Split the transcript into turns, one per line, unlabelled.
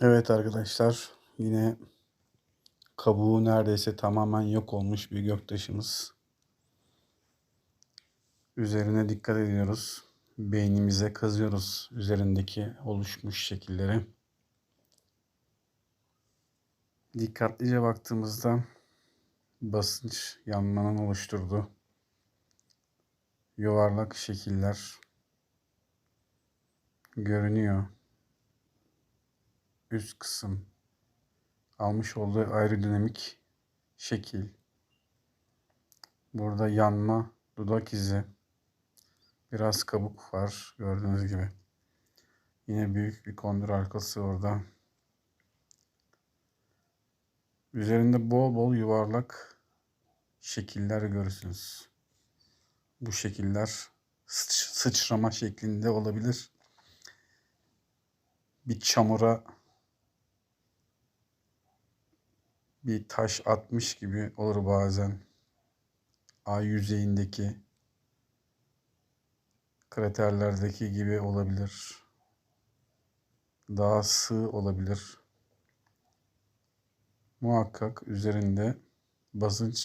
Evet arkadaşlar yine kabuğu neredeyse tamamen yok olmuş bir göktaşımız. Üzerine dikkat ediyoruz. Beynimize kazıyoruz üzerindeki oluşmuş şekilleri. Dikkatlice baktığımızda basınç yanmanın oluşturduğu yuvarlak şekiller görünüyor. Üst kısım almış olduğu aerodinamik şekil. Burada yanma, dudak izi, biraz kabuk var gördüğünüz gibi. Yine büyük bir kondur arkası orada. Üzerinde bol bol yuvarlak şekiller görürsünüz. Bu şekiller sıç- sıçrama şeklinde olabilir. Bir çamura bir taş atmış gibi olur bazen. Ay yüzeyindeki kraterlerdeki gibi olabilir. Daha sığ olabilir. Muhakkak üzerinde basınç